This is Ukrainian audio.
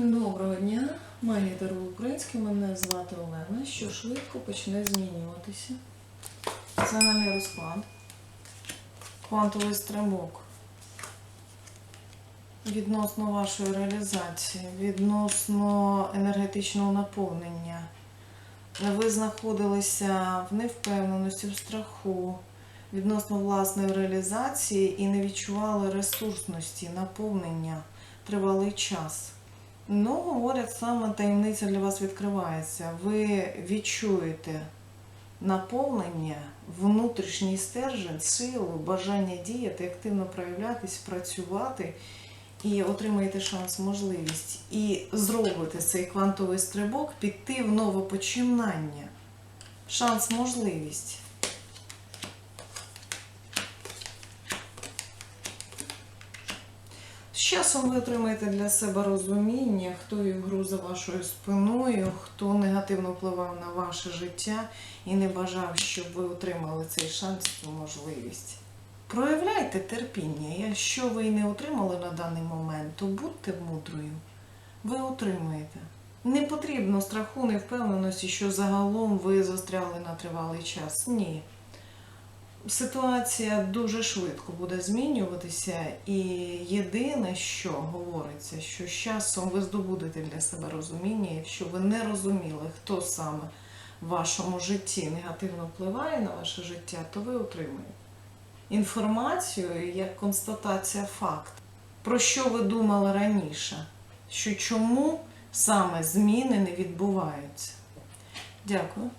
Доброго дня, магія Таро Українське, мене звати Олена, що швидко почне змінюватися. Загальний розклад. Квантовий стрибок. Відносно вашої реалізації, відносно енергетичного наповнення. Ви знаходилися в невпевненості, в страху відносно власної реалізації і не відчували ресурсності, наповнення тривалий час. Ну, говорять, саме таємниця для вас відкривається. Ви відчуєте наповнення, внутрішній стержень, силу, бажання діяти, активно проявлятись, працювати і отримаєте шанс, можливість. І зробите цей квантовий стрибок, піти в нове починання. Шанс, можливість. З часом ви отримаєте для себе розуміння, хто вів гру за вашою спиною, хто негативно впливав на ваше життя і не бажав, щоб ви отримали цей шанс, цю можливість. Проявляйте терпіння. Якщо ви не отримали на даний момент, то будьте мудрою. Ви отримаєте. Не потрібно страху, невпевненості, що загалом ви застрягли на тривалий час. Ні ситуація дуже швидко буде змінюватися, і єдине, що говориться, що з часом ви здобудете для себе розуміння, якщо ви не розуміли, хто саме в вашому житті негативно впливає на ваше життя, то ви отримаєте інформацію як констатація факту. Про що ви думали раніше? Що чому саме зміни не відбуваються? Дякую.